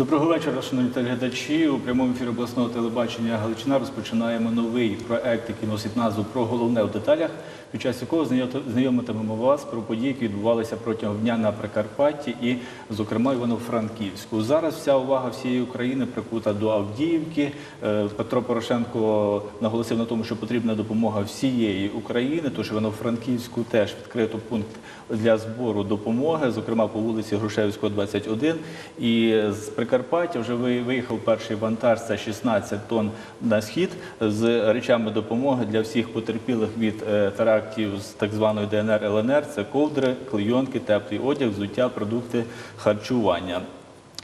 Доброго вечора, шановні телеглядачі. У прямому ефірі обласного телебачення Галичина розпочинаємо новий проект, який носить назву про головне в деталях, під час якого знайомитимемо вас про події, які відбувалися протягом дня на Прикарпатті і, зокрема, Івано-Франківську. Зараз вся увага всієї України прикута до Авдіївки. Е, Петро Порошенко наголосив на тому, що потрібна допомога всієї України. Тож Івано-Франківську теж відкрито пункт для збору допомоги, зокрема по вулиці Грушевського, 21. І з Прикарпаття вже ви- виїхав перший вантаж, це 16 тонн на схід з речами допомоги для всіх потерпілих від е, терактів з так званої ДНР ЛНР. Це ковдри, клейонки, теплий одяг, взуття, продукти харчування.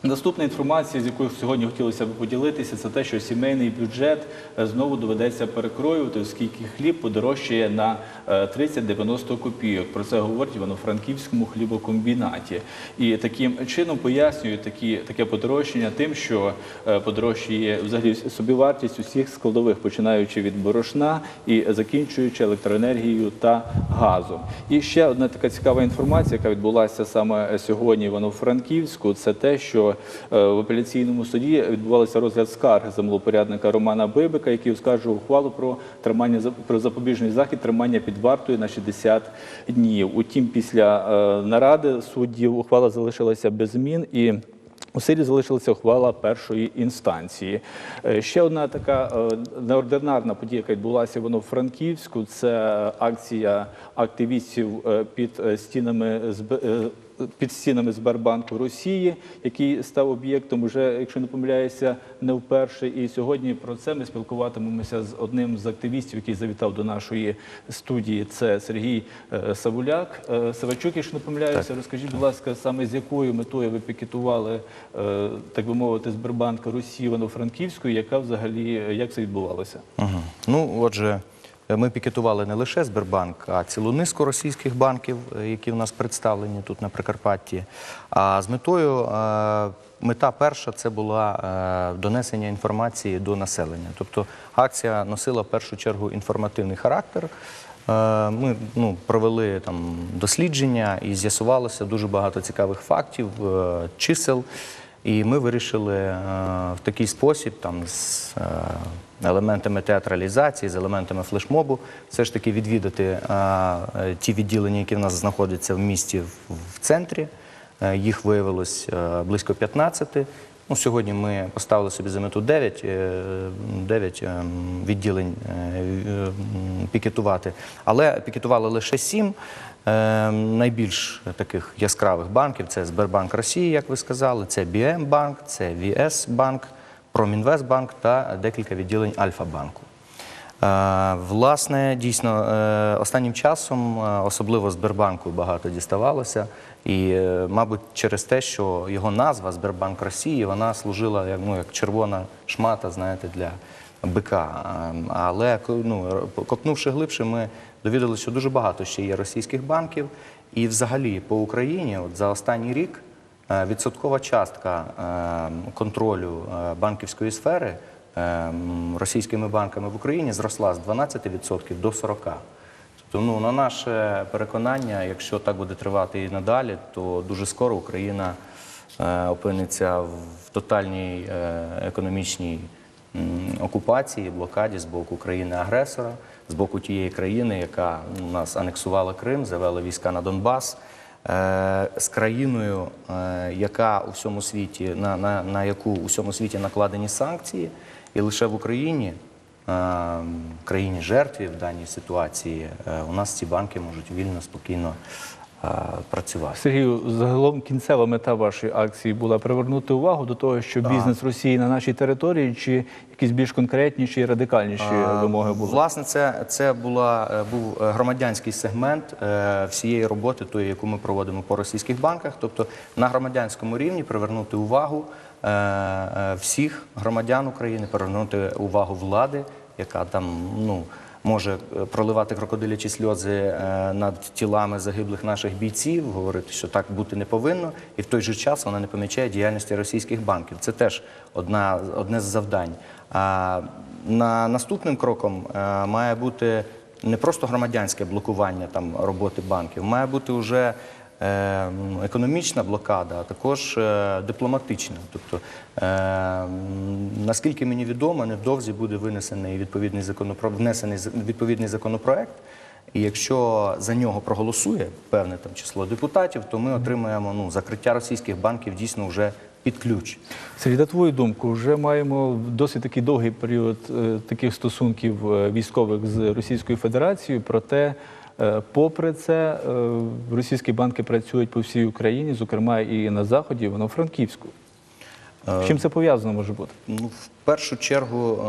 Наступна інформація, з якою сьогодні хотілося б поділитися, це те, що сімейний бюджет е, знову доведеться перекроювати, оскільки хліб подорожчає на е, 30-90 копійок. Про це говорять в Івано-Франківському хлібокомбінаті. І таким чином пояснюють такі, таке подорожчання тим, що е, подорожчає взагалі собівартість усіх складових, починаючи від борошна і закінчуючи електроенергією та газом. І ще одна така цікава інформація, яка відбулася саме сьогодні в Івано-Франківську, це те, що е, в апеляційному суді відбувався розгляд скарги землопорядника Романа Бибика, який оскаржував ухвалу про тримання про запобіжний захід тримання під вартою на 60 днів. Утім, після е, наради суддів ухвала залишилася без змін і. У силі залишилася ухвала першої інстанції. Е, Ще одна така неординарна подія, яка відбулася воно в Франківську, це акція активістів під стінами під стінами Сбербанку Росії, який став об'єктом уже, якщо не помиляюся, не вперше. І сьогодні про це ми спілкуватимемося з одним з активістів, який завітав до нашої студії. Це Сергій е, Савуляк. Е, Савачук, якщо не помиляюся, розкажіть, будь ласка, саме з якою метою ви пікетували, е, так би мовити, Сбербанк Росії Івано-Франківської, яка взагалі як це відбувалося? Угу. Ну, отже, ми пікетували не лише Сбербанк, а цілу низку російських банків, е, які в нас представлені тут на Прикарпатті. А з метою е, мета перша це була е, донесення інформації до населення. Тобто акція носила в першу чергу інформативний характер. Ми ну, провели там дослідження і з'ясувалося дуже багато цікавих фактів, чисел. І ми вирішили е, в такий спосіб, там з е, елементами театралізації, з елементами флешмобу, все ж таки відвідати е, ті відділення, які в нас знаходяться в місті в, центрі. Їх виявилось близько 15. Ну, сьогодні ми поставили собі за мету 9, е, 9 е, відділень е, е, м, пікетувати, але пікетували лише 7. Е, Найбільш таких яскравих банків це Сбербанк Росії, як ви сказали, це BM банк, це VS банк, Промінвестбанк та декілька відділень Альфа-банку. Е, Власне, дійсно, е, останнім часом, е, особливо Сбербанку, багато діставалося. І, е, мабуть, через те, що його назва Сбербанк Росії, вона служила як, ну, як червона шмата, знаєте, для бика. Е, Але ну, копнувши глибше, ми довідалися, що дуже багато ще є російських банків. І взагалі по Україні от за останній рік е, відсоткова частка е, контролю е, банківської сфери е, російськими банками в Україні зросла з 12% до 40%. Тобто, ну, на наше переконання, якщо так буде тривати і надалі, то дуже скоро Україна е, опиниться в тотальній е, економічній окупації, блокаді з боку країни-агресора, з боку тієї країни, яка ну, нас анексувала Крим, завела війська на Донбас, е, з країною, яка у всьому світі, на, на, на яку у всьому світі накладені санкції, і лише в Україні країні жертві в даній ситуації, е, у нас ці банки можуть вільно, спокійно е, працювати. Сергію, загалом кінцева мета вашої акції була привернути увагу до того, що бізнес Росії на нашій території, чи якісь більш конкретніші і радикальніші вимоги були? Власне, це, це була, е, був е, громадянський сегмент е, всієї роботи, тої, яку ми проводимо по російських банках. Тобто на громадянському рівні привернути увагу е, е, всіх громадян України, привернути увагу влади, яка там ну. Може е, проливати крокодилячі сльози е, над тілами загиблих наших бійців, говорити, що так бути не повинно, і в той же час вона не помічає діяльності російських банків. Це теж одна, одне з завдань. А на наступним кроком е, має бути не просто громадянське блокування там роботи банків, має бути вже економічна блокада, а також е, дипломатична. Тобто, е, наскільки мені відомо, невдовзі буде винесений відповідний законопро... внесений відповідний законопроект. І якщо за нього проголосує певне там число депутатів, то ми отримаємо ну, закриття російських банків дійсно вже під ключ. Сергій, на твою думку, вже маємо досить такий довгий період е, таких стосунків е, військових з Російською Федерацією. Проте, е, попри це, е, російські банки працюють по всій Україні, зокрема і на заході, воно франківську. З чим це пов'язано може бути? Ну, в першу чергу, е,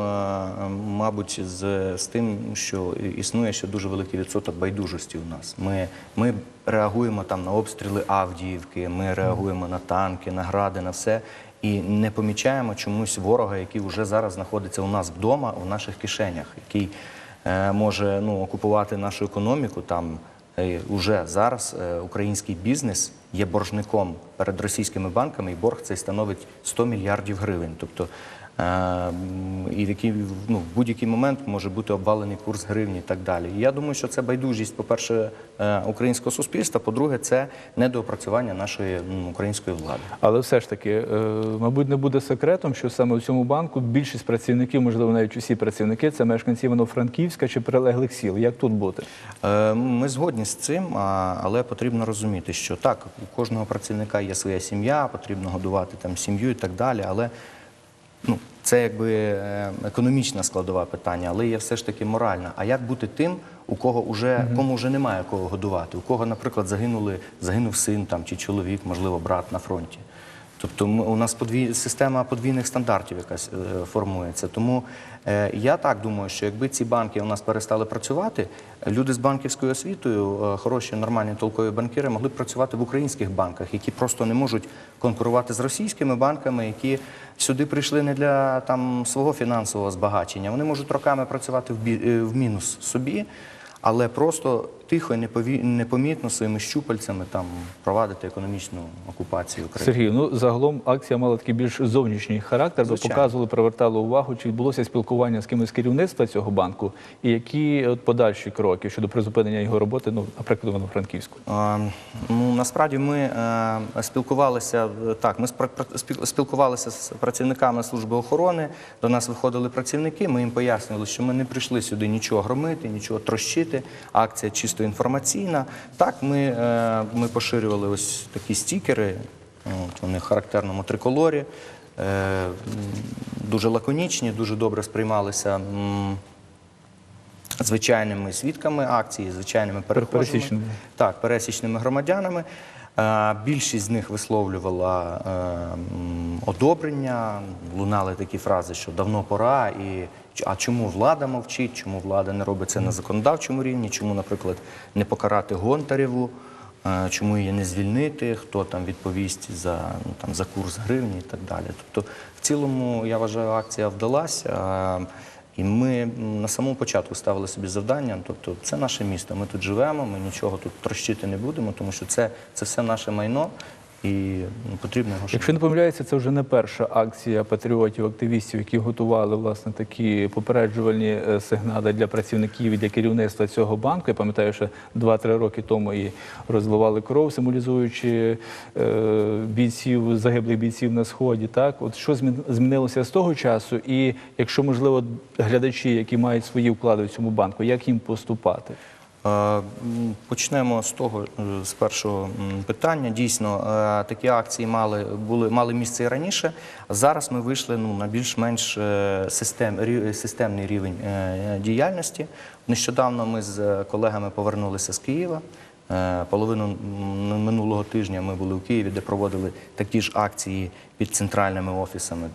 мабуть, з, з тим, що існує ще дуже великий відсоток байдужості у нас. Ми, ми реагуємо там на обстріли Авдіївки, ми реагуємо на танки, на гради, на все. І не помічаємо чомусь ворога, який вже зараз знаходиться у нас вдома, у наших кишенях, який е, може ну, окупувати нашу економіку там. Е, Уже зараз е, український бізнес є боржником перед російськими банками, і борг цей становить 100 мільярдів гривень. Тобто е, і в який, ну, в будь-який момент може бути обвалений курс гривні і так далі. І я думаю, що це байдужість, по-перше, е, українського суспільства, по-друге, це недоопрацювання нашої української влади. Але все ж таки, е, мабуть, не буде секретом, що саме у цьому банку більшість працівників, можливо, навіть усі працівники, це мешканці Івано-Франківська чи прилеглих сіл. Як тут бути? Е, Ми згодні з цим, але потрібно розуміти, що так, у кожного працівника є своя сім'я, потрібно годувати там сім'ю і так далі. Але ну, це якби е, економічна складова питання, але є все ж таки моральна. А як бути тим, у кого уже кому вже немає кого годувати? У кого, наприклад, загинули, загинув син там чи чоловік, можливо, брат на фронті. Тобто у нас подвій, система подвійних стандартів якась е, формується. Тому е, я так думаю, що якби ці банки у нас перестали працювати, люди з банківською освітою, е, хороші, нормальні толкові банкіри, могли б працювати в українських банках, які просто не можуть конкурувати з російськими банками, які сюди прийшли не для там свого фінансового збагачення. Вони можуть роками працювати в, бі- е, в мінус собі. Але просто тихо і непові- непомітно своїми щупальцями там провадити економічну окупацію України. Сергій, ну загалом акція мала такий більш зовнішній характер, бо показували, привертали увагу, чи відбулося спілкування з кимось з керівництва цього банку, і які от подальші кроки щодо призупинення його роботи, ну, наприклад, в Франківську. Ну насправді ми е, спілкувалися е, так. Ми спілкувалися з працівниками служби охорони. До нас виходили працівники. Ми їм пояснювали, що ми не прийшли сюди нічого громити, нічого трощити. Акція чисто інформаційна. Так, ми, е, ми поширювали ось такі стікери. От, вони в характерному триколорі. Е, Дуже лаконічні, дуже добре сприймалися. звичайними свідками акції, звичайними перехожими. Пересічними. Так, пересічними громадянами. Е, Більшість з них висловлювала одобрення, лунали такі фрази, що давно пора, і а чому влада мовчить, чому влада не робить це на законодавчому рівні, чому, наприклад, не покарати Гонтарєву, е, чому її не звільнити, хто там відповість за, ну, там, за курс гривні і так далі. Тобто, в цілому, я вважаю, акція вдалася. е, і ми на самому початку ставили собі завдання, тобто це наше місто, ми тут живемо, ми нічого тут трощити не будемо, тому що це, це все наше майно і ну, потрібно його Якщо не помиляюся, це вже не перша акція патріотів, активістів, які готували власне такі попереджувальні е, сигнали для працівників і для керівництва цього банку. Я пам'ятаю, що 2-3 роки тому і розливали кров, символізуючи е, бійців, загиблих бійців на сході. Так, от що змін- змінилося з того часу, і якщо можливо глядачі, які мають свої вклади в цьому банку, як їм поступати? Е, Почнемо з того, е, з першого питання. Дійсно, е, такі акції мали, були, мали місце і раніше. Зараз ми вийшли ну, на більш-менш систем, системний рівень діяльності. Нещодавно ми з колегами повернулися з Києва. Половину минулого тижня ми були у Києві, де проводили такі ж акції під центральними офісами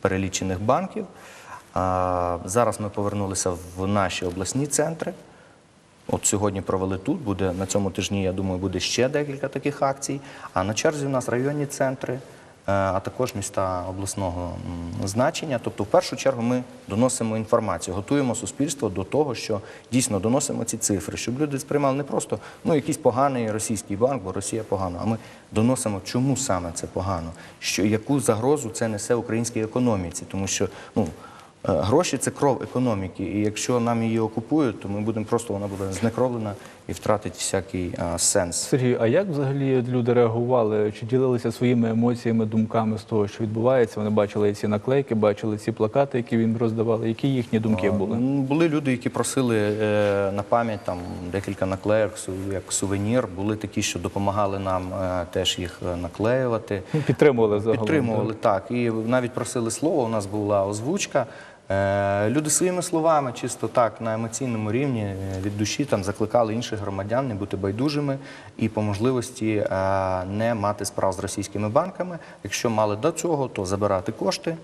перелічених банків. Зараз ми повернулися в наші обласні центри. От сьогодні провели тут, буде на цьому тижні, я думаю, буде ще декілька таких акцій. А на черзі у нас районні центри, е, а також міста обласного значення. Тобто, в першу чергу, ми доносимо інформацію, готуємо суспільство до того, що дійсно доносимо ці цифри, щоб люди сприймали не просто ну, якийсь поганий російський банк, бо Росія погано, а ми доносимо, чому саме це погано, що яку загрозу це несе українській економіці, тому що ну. Е, Гроші це кров економіки, і якщо нам її окупують, то ми будемо просто вона буде знекровлена і втратить всякий а, сенс. Сергій, а як взагалі люди реагували? Чи ділилися своїми емоціями, думками з того, що відбувається? Вони бачили ці наклейки, бачили ці плакати, які він роздавали. Які їхні думки були? Були люди, які просили е, на пам'ять там декілька наклеїк су- як сувенір. Були такі, що допомагали нам е, теж їх е, наклеювати. Підтримували загалом. Підтримували так. І навіть просили слово. У нас була озвучка. Е, Люди своїми словами, чисто так на емоційному рівні е, від душі там закликали інших громадян не бути байдужими і по можливості е, не мати справ з російськими банками. Якщо мали до цього, то забирати кошти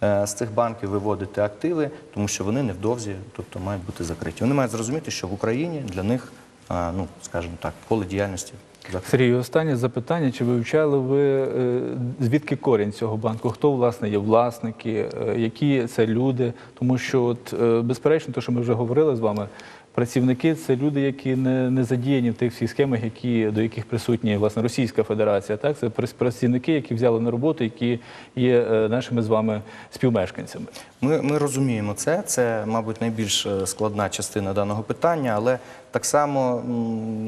з цих банків, виводити активи, тому що вони невдовзі, тобто мають бути закриті. Вони мають зрозуміти, що в Україні для них, ну скажімо так, поле діяльності. Сергій, останнє запитання: чи вивчали ви е, звідки корінь цього банку? Хто власне є власники, е, які це люди? Тому що, от е, безперечно, те, що ми вже говорили з вами. Працівники це люди, які не, не задіяні в тих всіх схемах, які до яких присутні власне Російська Федерація. Так, це працівники, які взяли на роботу, які є е, нашими з вами співмешканцями. Ми, ми розуміємо це. Це, мабуть, найбільш е, складна частина даного питання, але так само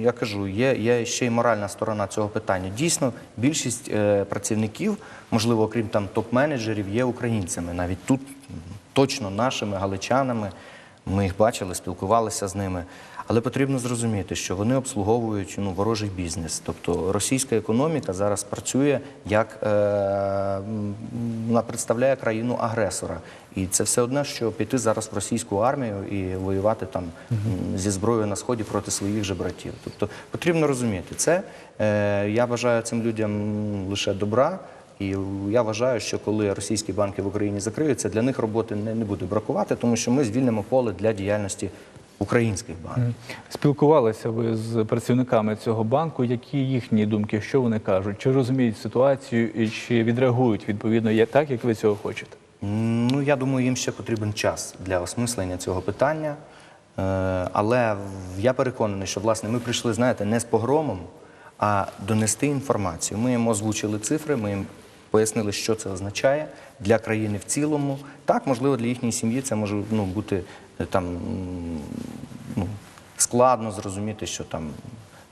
я кажу, є, є ще й моральна сторона цього питання. Дійсно, більшість е, працівників, можливо, окрім там топ-менеджерів, є українцями. Навіть тут точно нашими галичанами. Ми їх бачили, спілкувалися з ними. Але потрібно зрозуміти, що вони обслуговують ну, ворожий бізнес. Тобто російська економіка зараз працює як е, вона представляє країну агресора. І це все одне, що піти зараз в російську армію і воювати там м, зі зброєю на сході проти своїх же братів. Тобто потрібно розуміти це. Е, я бажаю цим людям лише добра. І я вважаю, що коли російські банки в Україні закриються, для них роботи не, не буде бракувати, тому що ми звільнимо поле для діяльності українських банків. Спілкувалися ви з працівниками цього банку. Які їхні думки, що вони кажуть? Чи розуміють ситуацію і чи відреагують відповідно так, як ви цього хочете? Ну, я думаю, їм ще потрібен час для осмислення цього питання. Е, Але я переконаний, що власне ми прийшли, знаєте, не з погромом, а донести інформацію. Ми їм озвучили цифри, ми їм пояснили, що це означає для країни в цілому. Так, можливо, для їхньої сім'ї це може ну, бути е, там ну, складно зрозуміти, що там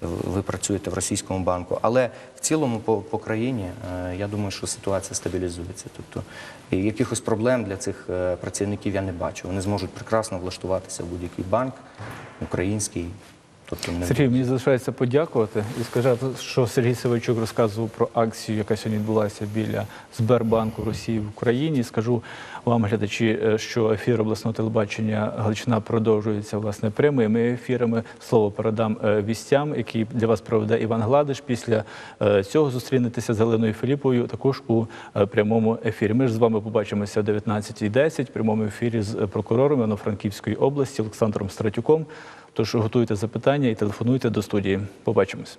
ви працюєте в російському банку. Але в цілому по, по країні е, я думаю, що ситуація стабілізується. Тобто якихось проблем для цих е, працівників я не бачу. Вони зможуть прекрасно влаштуватися в будь-який банк, український. Тобто не Сергій, мені залишається подякувати і сказати, що Сергій Савичук розказував про акцію, яка сьогодні відбулася біля Сбербанку Росії в Україні. Скажу вам, глядачі, е, що ефір обласного телебачення Галичина продовжується власне прямими ефірами. Слово передам е, вістям, які для вас проведе Іван Гладиш. Після е, цього зустрінетеся з Галиною Філіповою також у прямому ефірі. Ми ж з вами побачимося о 19.10 в прямому ефірі з прокурором Івано-Франківської області Олександром Стратюком. Тож готуйте запитання і телефонуйте до студії. Побачимось.